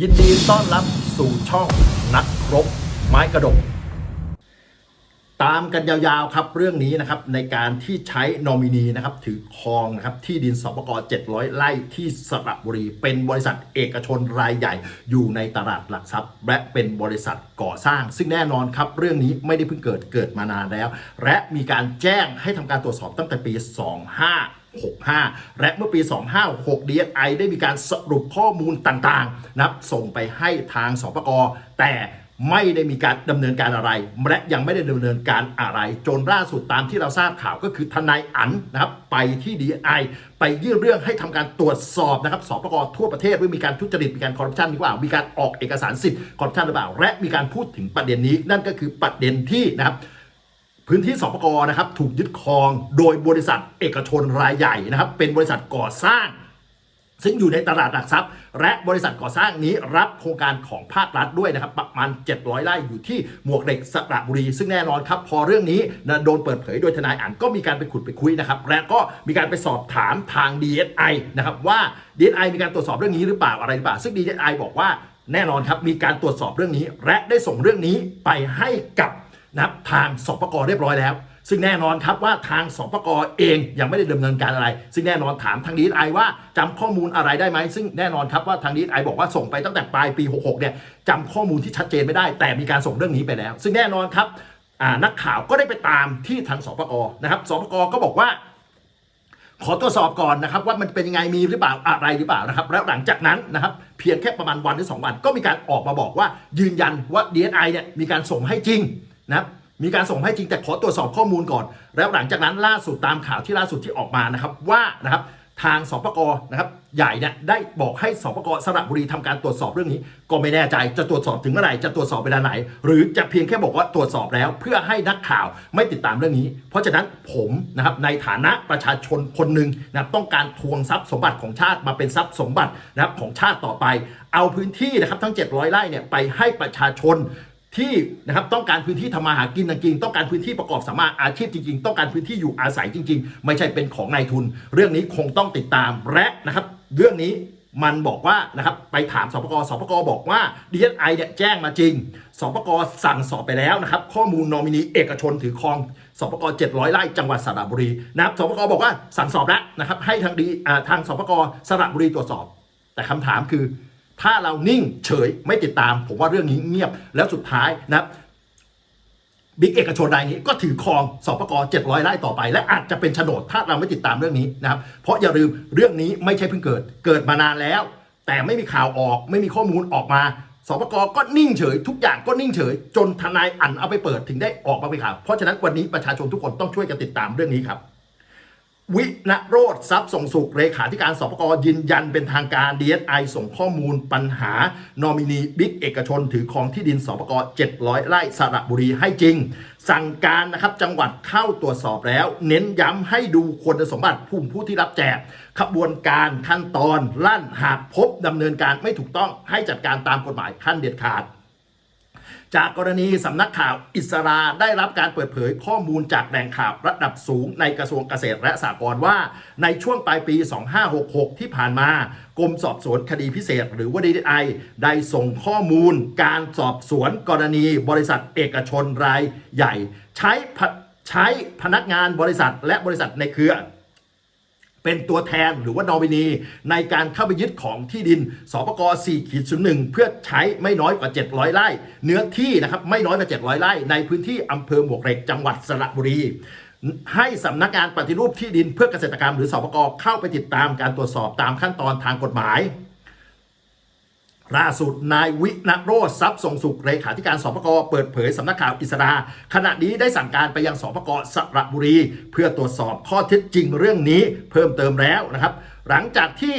ยินดีต้อนรับสู่ช่องนักรบไม้กระดก ตามกันยาวๆครับเรื่องนี้นะครับในการที่ใช้นอมินีนะครับถือครองนะครับที่ดินสปก700 ไร่ที่สระบุรี เป็นบริษัทเอกชนรายใหญ่ อยู่ในตลาดหลักทรัพย์ และเป็นบริษัทก่อสร้าง ซึ่งแน่นอนครับเรื่องนี้ไม่ได้เพิ่งเกิดเกิดมานานแล้ว และมีการแจ้งให้ทำการตรวจสอบตั้งแต่ปี 25 65 และเมื่อปี 256 DSI ได้มีการสรุปข้อมูลต่างๆนะครับส่งไปให้ทางสปกแต่ไม่ได้มีการดำเนินการอะไร และยังไม่ได้ดำเนินการอะไร จนล่าสุดตามที่เราทราบข่าวก็คือทนายอันนะครับไปที่ DSI ไปยื่นเรื่องให้ทำการตรวจสอบนะครับสปกทั่วประเทศว่ามีการทุจริตมีการคอร์รัปชันหรือเปล่ามีการออกเอกสารสิทธิ์คอร์รัปชันหรือเปล่า และมีการพูดถึงประเด็นนี้ นั่นก็คือประเด็นที่นะครับ พื้นที่สปกนะครับถูกยึดครองโดยบริษัทเอกชนรายใหญ่นะครับ เป็นบริษัทก่อสร้าง ซึ่งอยู่ในตลาดหลักทรัพย์ และบริษัทก่อสร้างนี้รับโครงการของภาครัฐด้วยนะครับ ประมาณ 700ไร่อยู่ที่หมวกเหล็กสระบุรี ซึ่งแน่นอนครับ พอเรื่องนี้นะโดนเปิดเผยโดยทนายอ่านก็มีการไปขุดไปคุยนะครับ และก็มีการไปสอบถามทาง DSI นะครับว่า DSI มีการตรวจสอบเรื่องนี้หรือเปล่าอะไรหรือเปล่าซึ่ง DSI บอกว่าแน่นอนครับมีการตรวจสอบเรื่องนี้ และได้ส่งเรื่องนี้ไปให้กับ นะครับทางสปกเรียบร้อยแล้ว ซึ่งแน่นอนครับว่าทางสปกเองยังไม่ได้ดำเนินการอะไร ซึ่งแน่นอนถามทางดีไอว่าจำข้อมูลอะไรได้ไหมซึ่งแน่นอนครับว่าทางดีไอบอกว่าส่งไปตั้งแต่ปลายปี 66เนี่ยจำข้อมูลที่ชัดเจนไม่ได้ แต่มีการส่งเรื่องนี้ไปแล้ว ซึ่งแน่นอนครับนักข่าวก็ได้ไปตามที่ทางสปกนะครับสปกก็บอกว่าขอตรวจสอบก่อนนะครับว่ามันเป็นยังไงมีหรือเปล่าอะไรหรือเปล่านะครับ แล้วหลังจากนั้นนะครับเพียงแค่ประมาณวันหรือ2วัน ก็มีการออกมาบอกว่ายืนยันว่า DSI เนี่ยมีการส่งให้จริง นะมีการส่งให้จริงแต่ขอตรวจสอบข้อมูลก่อน แล้วหลังจากนั้นล่าสุดตามข่าวที่ล่าสุดที่ออกมานะครับว่านะครับทางสปกนะครับใหญ่เนี่ยได้บอกให้สปกสระบุรีทำการตรวจสอบเรื่องนี้ ก็ไม่แน่ใจจะตรวจสอบถึงเมื่อไหร่จะตรวจสอบเวลาไหน หรือจะเพียงแค่บอกว่าตรวจสอบแล้ว เพื่อให้นักข่าวไม่ติดตามเรื่องนี้ เพราะฉะนั้นผมนะครับในฐานะประชาชนคนหนึ่งนะครับต้องการทวงทรัพย์สมบัติของชาติมาเป็นทรัพย์สมบัตินะครับของชาติต่อไป เอาพื้นที่นะครับทั้ง 700ไร่เนี่ยไปให้ประชาชน ที่นะครับต้องการพื้นที่ทำมาหากินจริงๆต้องการพื้นที่ประกอบสามารถอาชีพจริง ๆ ต้องการพื้นที่อยู่อาศัยจริง ๆ ไม่ใช่เป็นของนายทุน เรื่องนี้คงต้องติดตามและนะครับ เรื่องนี้มันบอกว่านะครับไปถามสปกสปกบอกว่า DSI เนี่ยแจ้งมาจริงสปกสั่งสอบไปแล้วนะครับ ข้อมูลนอมินีเอกชนถือครองสปก700ไร่จังหวัดสระบุรีนะครับสปกบอกว่าสั่งสอบแล้วนะครับให้ทางดีทางสปกสระบุรีตรวจสอบ แต่คำถามคือ ถ้าเรานิ่งเฉยไม่ติดตาม ผมว่าเรื่องนี้เงียบแล้วสุดท้ายนะบิ๊กเอกชนรายนี้ก็ถือครองสปก700ไร่ต่อไป และอาจจะเป็นโฉนดถ้าเราไม่ติดตามเรื่องนี้นะครับ เพราะอย่าลืมเรื่องนี้ไม่ใช่เพิ่งเกิดเกิดมานานแล้ว แต่ไม่มีข่าวออก ไม่มีข้อมูลออกมาสปกก็นิ่งเฉย ทุกอย่างก็นิ่งเฉย จนทนายอันเอาไปเปิดถึงได้ออกมาเป็นข่าวเพราะฉะนั้นวันนี้ประชาชนทุกคนต้องช่วยกันติดตามเรื่องนี้ครับ วิณโรธทรัพย์ส่งสุขเลขาธิการสปกยืนยันเป็นทางการ DSI ส่งข้อมูลปัญหา นอมินีบิ๊กเอกชน ถือครองที่ดินสปก700 ไร่สระบุรีให้จริง สั่งการนะครับจังหวัดเข้าตรวจสอบแล้ว เน้นย้ำให้ดูคุณสมบัติผู้ผู้ที่รับแจก ขบวนการขั้นตอนลั่นหากพบดำเนินการไม่ถูกต้องให้จัดการตามกฎหมายขั้นเด็ดขาด จากกรณีสำนักข่าวอิสราได้รับการเปิดเผยข้อมูลจากแหล่งข่าวระดับสูงในกระทรวงเกษตรและสหกรณ์ว่า ในช่วงปลายปี 2566 ที่ผ่านมากรมสอบสวนคดีพิเศษ หรือว่า DDI ได้ส่งข้อมูล การสอบสวนกรณีบริษัทเอกชนรายใหญ่ ใช้ใช้พนักงานบริษัทและบริษัทในเครือ เป็นตัวแทนหรือว่านอมินีในการเข้าไปยึดของที่ดินสปก4ขีด01เพื่อใช้ไม่น้อยกว่า 700ไร่เนื้อที่นะครับไม่น้อยกว่า 700ไร่ในพื้นที่อำเภอหมวกเหล็กจังหวัดสระบุรีให้สำนักงานปฏิรูปที่ดินเพื่อเกษตรกรรมหรือสปกเข้าไปติดตามการตรวจสอบตามขั้นตอนทางกฎหมาย ล่าสุดนายวิณโรธทรัพย์ส่งสุขเลขาธิการสปกเปิดเผยสำนักข่าวอิสราขณะนี้ได้สั่งการไปยังสปกสระบุรี เพื่อตรวจสอบข้อเท็จจริงเรื่องนี้เพิ่มเติมแล้วนะครับ หลังจากที่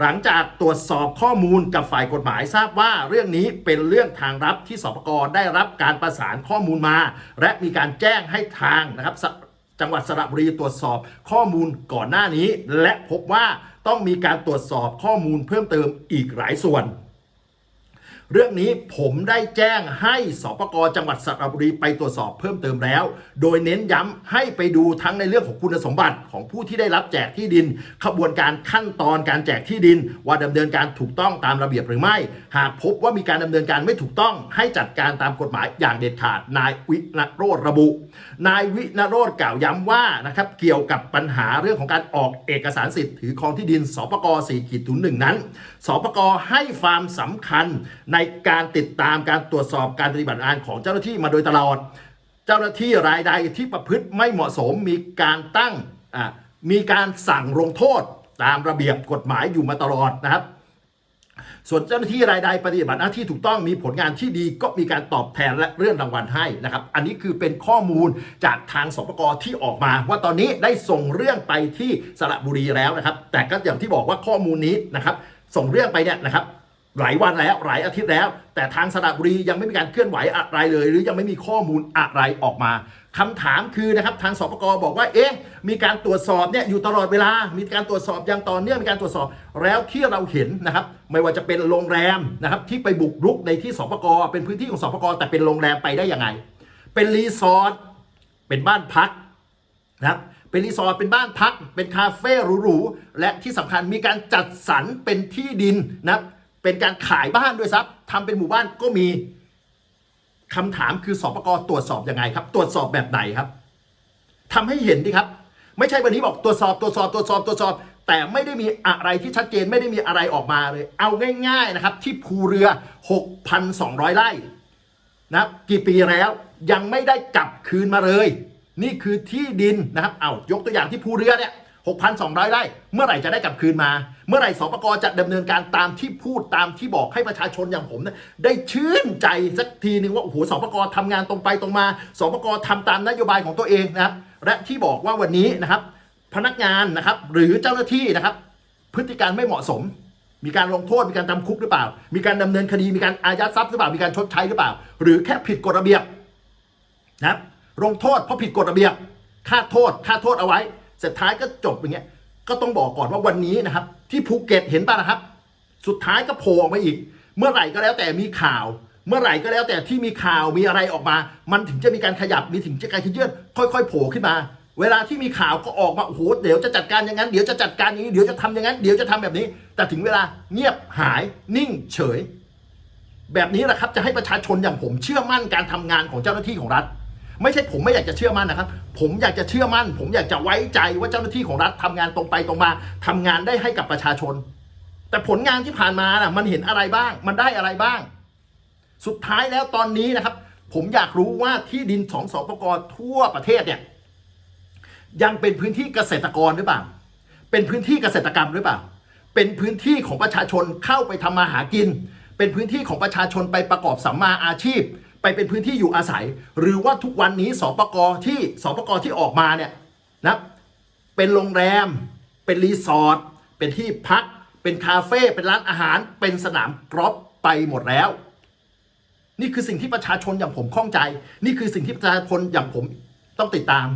หลังจากตรวจสอบข้อมูลกับฝ่ายกฎหมายทราบว่าเรื่องนี้เป็นเรื่องทางลับที่สปกได้รับการประสานข้อมูลมา และมีการแจ้งให้ทางนะครับจังหวัดสระบุรีตรวจสอบข้อมูลก่อนหน้านี้ และพบว่าต้องมีการตรวจสอบข้อมูลเพิ่มเติมอีกหลายส่วน เรื่องนี้ผมได้แจ้งให้สปกจังหวัดสระบุรีไปตรวจสอบเพิ่มเติมแล้ว โดยเน้นย้ำให้ไปดูทั้งในเรื่องของคุณสมบัติของผู้ที่ได้รับแจกที่ดิน ขบวนการขั้นตอนการแจกที่ดิน ว่าดำเนินการถูกต้องตามระเบียบหรือไม่ หากพบว่ามีการดำเนินการไม่ถูกต้องให้จัดการตามกฎหมายอย่างเด็ดขาด นายวินโรธระบุ นายวินโรธกล่าวย้ำว่านะครับเกี่ยวกับปัญหาเรื่องของการออกเอกสารสิทธิ์ถือครองที่ดินสปก4ขีดศูนย์หนึ่งนั้น สปกให้ความสำคัญในการติดตามการตรวจสอบการปฏิบัติงานของเจ้าหน้าที่มาโดยตลอด เจ้าหน้าที่รายใดที่ประพฤติไม่เหมาะสมมีการตั้งมีการสั่งลงโทษตามระเบียบกฎหมายอยู่มาตลอดนะครับ ส่วนเจ้าหน้าที่รายใดปฏิบัติหน้าที่ถูกต้องมีผลงานที่ดีก็มีการตอบแทนและเลื่อนรางวัลให้นะครับ อันนี้คือเป็นข้อมูลจากทางสปกที่ออกมา ว่าตอนนี้ได้ส่งเรื่องไปที่สระบุรีแล้วนะครับ แต่ก็อย่างที่บอกว่าข้อมูลนี้นะครับ ส่งเรื่องไปเนี่ยนะครับ หลายวันแล้วหลายอาทิตย์แล้ว แต่ทางสระบุรียังไม่มีการเคลื่อนไหวอะไรเลย หรือยังไม่มีข้อมูลอะไรออกมาคำถามคือนะครับทางสปกบอกว่าเอ๊ะมีการตรวจสอบเนี่ยอยู่ตลอดเวลา มีการตรวจสอบอย่างต่อเนื่องมีการตรวจสอบแล้วที่เราเห็นนะครับ ไม่ว่าจะเป็นโรงแรมนะครับที่ไปบุกรุกในที่สปกเป็นพื้นที่ของสปกแต่เป็นโรงแรมไปได้ยังไง เป็นรีสอร์ทเป็นบ้านพักนะครับเป็นรีสอร์ทเป็นบ้านพัก เป็นคาเฟ่หรูๆและที่สำคัญมีการจัดสรรเป็นที่ดินนะครับ เป็นการขายบ้านด้วยซับทำเป็นหมู่บ้านก็มีคำถามคือสอบประกอตรวจสอบยังไงครับ ตรวจสอบแบบไหนครับทำให้เห็นดิครับ ไม่ใช่วันนี้บอกตรวจสอบตรวจสอบตรวจสอบตรวจสอบ แต่ไม่ได้มีอะไรที่ชัดเจนไม่ได้มีอะไรออกมาเลย เอาง่าย ๆนะครับ ที่ภูเรือ 6,200 ไร่นะครับกี่ปีแล้วยังไม่ได้กลับคืนมาเลย นี่คือที่ดินนะครับเอายกตัวอย่างที่ภูเรือเนี่ย 6,200 ไร่เมื่อไหร่จะได้กลับคืนมา เมื่อไหร่สปกจะดำเนินการตามที่พูดตามที่บอกให้ประชาชนอย่างผมเนี่ยได้ชื่นใจสักทีนึงว่าโอ้โหสปกทำงานตรงไปตรงมาสปกทำตามนโยบายของตัวเองนะครับ และที่บอกว่าวันนี้นะครับ พนักงานนะครับหรือเจ้าหน้าที่นะครับ พฤติการไม่เหมาะสม มีการลงโทษมีการจำคุกหรือเปล่า มีการดำเนินคดีมีการอายัดทรัพย์หรือเปล่ามีการชดใช้หรือเปล่า หรือแค่ผิดกฎระเบียบนะครับลงโทษเพราะผิดกฎระเบียบค่าโทษค่าโทษเอาไว้ สุดท้ายก็จบอย่างเงี้ยก็ต้องบอกก่อนว่าวันนี้นะครับ ที่ภูเก็ตเห็นป่ะนะครับ สุดท้ายก็โผล่ออกมาอีก เมื่อไหร่ก็แล้วแต่มีข่าว เมื่อไหร่ก็แล้วแต่ที่มีข่าวมีอะไรออกมา มันถึงจะมีการขยับมีถึงจะการขยื่นค่อยๆโผล่ขึ้นมา เวลาที่มีข่าวก็ออกมาโอ้โหเดี๋ยวจะจัดการอย่างนั้นเดี๋ยวจะจัดการอย่างนี้เดี๋ยวจะทำอย่างนั้นเดี๋ยวจะทำแบบนี้ แต่ถึงเวลาเงียบหายนิ่งเฉย แบบนี้แหละครับจะให้ประชาชนอย่างผมเชื่อมั่นการทำงานของเจ้าหน้าที่ของรัฐ ไม่ใช่ผมไม่อยากจะเชื่อมั่นนะครับ ผมอยากจะเชื่อมั่น ผมอยากจะไว้ใจว่าเจ้าหน้าที่ของรัฐทำงานตรงไปตรงมาทำงานได้ให้กับประชาชน แต่ผลงานที่ผ่านมาน่ะมันเห็นอะไรบ้าง มันได้อะไรบ้าง สุดท้ายแล้วตอนนี้นะครับ ผมอยากรู้ว่าที่ดินของสปกรทั่วประเทศเนี่ยยังเป็นพื้นที่เกษตรกรหรือเปล่า เป็นพื้นที่เกษตรกรรมหรือเปล่า เป็นพื้นที่ของประชาชนเข้าไปทำมาหากิน เป็นพื้นที่ของประชาชนไปประกอบสัมมาอาชีพ ไปเป็นพื้นที่อยู่อาศัย หรือว่าทุกวันนี้สปกที่สปกที่ออกมาเนี่ยนะเป็นโรงแรม เป็นรีสอร์ทเป็นที่พัก เป็นคาเฟ่เป็นร้านอาหาร เป็นสนามกรอล์ฟไปหมดแล้ว นี่คือสิ่งที่ประชาชนอย่างผมข้องใจ นี่คือสิ่งที่ประชาชนอย่างผมต้องติดตาม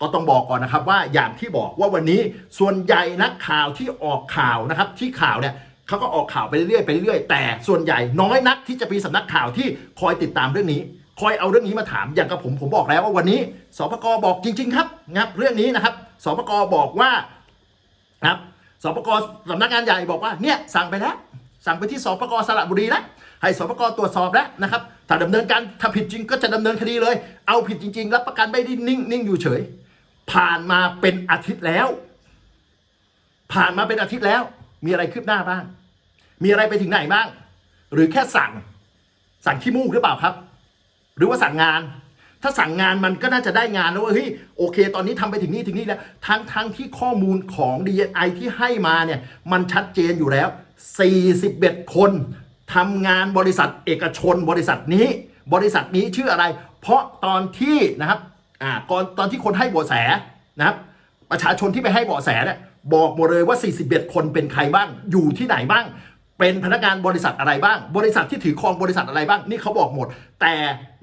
ก็ต้องบอกก่อนนะครับว่าอย่างที่บอกว่าวันนี้ส่วนใหญ่นักข่าวที่ออกข่าวนะครับ ที่ข่าวเนี่ย เขาก็ออกข่าวไปเรื่อยไปเรื่อยแต่ส่วนใหญ่น้อยนักที่จะมีสำนักข่าวที่คอยติดตามเรื่องนี้ คอยเอาเรื่องนี้มาถามอย่างกับผมผมบอกแล้วว่าวันนี้สปกบอกจริง ๆ ครับนะครับเรื่องนี้นะครับสปกบอกว่านะครับสปกสำนักงานใหญ่บอกว่าเนี่ยสั่งไปแล้วสั่งไปที่สปกสระบุรีแล้วให้สปกตรวจสอบแล้วนะครับถ้าดำเนินการถ้าผิดจริงก็จะดำเนินคดีเลย เอาผิดจริง ๆ รับประกันไม่ได้นิ่งนิ่งอยู่เฉย ผ่านมาเป็นอาทิตย์แล้ว ผ่านมาเป็นอาทิตย์แล้ว มีอะไรคืบหน้าบ้าง มีอะไรไปถึงไหนบ้าง หรือแค่สั่ง สั่งขี้มูกหรือเปล่าครับ หรือว่าสั่งงาน ถ้าสั่งงานมันก็น่าจะได้งานแล้วว่าเฮ้ยโอเค ตอนนี้ทำไปถึงนี่ถึงนี่แล้วทั้งทั้งที่ข้อมูลของ DNI ที่ให้มาเนี่ยมันชัดเจนอยู่แล้ว 41 คนทำงานบริษัทเอกชนบริษัทนี้ บริษัทนี้ชื่ออะไร เพราะตอนที่นะครับอ่าก่อนตอนที่คนให้เบาะแสนะครับ ประชาชนที่ไปให้เบาะแสเนี่ย บอกหมดเลยว่า 41 คนเป็นใครบ้าง อยู่ที่ไหนบ้าง เป็นพนักงานบริษัทอะไรบ้าง บริษัทที่ถือครองบริษัทอะไรบ้าง นี่เขาบอกหมด แต่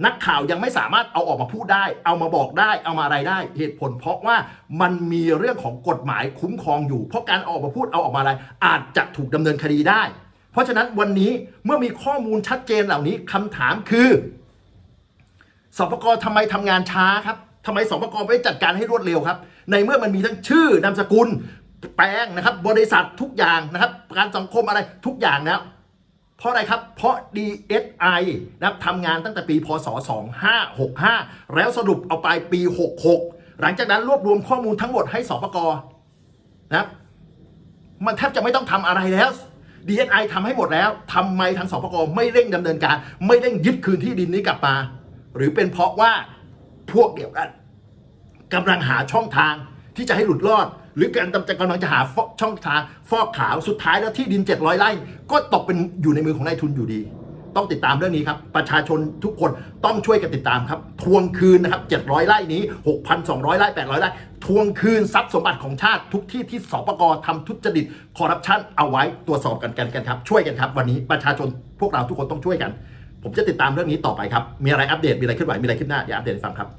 นักข่าวยังไม่สามารถเอาออกมาพูดได้ เอามาบอกได้ เอามาอะไรได้ เหตุผลเพราะว่ามันมีเรื่องของกฎหมายคุ้มครองอยู่ เพราะการออกมาพูดเอาออกมาอะไร อาจจะถูกดำเนินคดีได้ เพราะราะฉะนั้นวันนี้เมื่อมีข้อมูลชัดเจนเหล่านี้คำถามคือสปกทำไมทำงานช้าครับทำไมสปกไม่จัดการให้รวดเร็วครับ ในเมื่อมันมีทั้งชื่อนามสกุล แปลงนะครับ บริษัททุกอย่างนะครับ ประกันสังคมอะไรทุกอย่างแล้วเพราะอะไรครับ เพราะ DSI นะครับทำงานตั้งแต่ปี พศ 2565 แล้วสรุปเอาไปปี 66 หลังจากนั้นรวบรวมข้อมูลทั้งหมดให้สปกนะครับมันแทบจะไม่ต้องทำอะไรแล้ว DSI ทำให้หมดแล้วทำไมทางสปกไม่เร่งดำเนินการ ไม่เร่งยึดคืนที่ดินนี้กลับมา หรือเป็นเพราะว่าพวกเดียวกันกำลังหาช่องทางที่จะให้หลุดรอด หรือการกำลังจะหาฟช่องทางฟอกขาวสุดท้ายแล้วที่ดิน 700ไร่ก็ตกเป็นอยู่ในมือของนายทุนอยู่ดี ต้องติดตามเรื่องนี้ครับ ประชาชนทุกคนต้องช่วยกันติดตามครับทวงคืนนะครับ 700ไร่นี้ 6,200ไร่800ไร่ทวงคืนทรัพย์สมบัติของชาติทุกที่ที่สปกทำทุจริตคอร์รัปชันเอาไว้ตรวจสอบกันกันกันครับ ช่วยกันครับ วันนี้ประชาชนพวกเราทุกคนต้องช่วยกัน ผมจะติดตามเรื่องนี้ต่อไปครับมีอะไรอัปเดตมีอะไรเคลื่อนไหวมีอะไรขึ้นหน้าเดี๋ยวอัปเดตให้ฟังครับ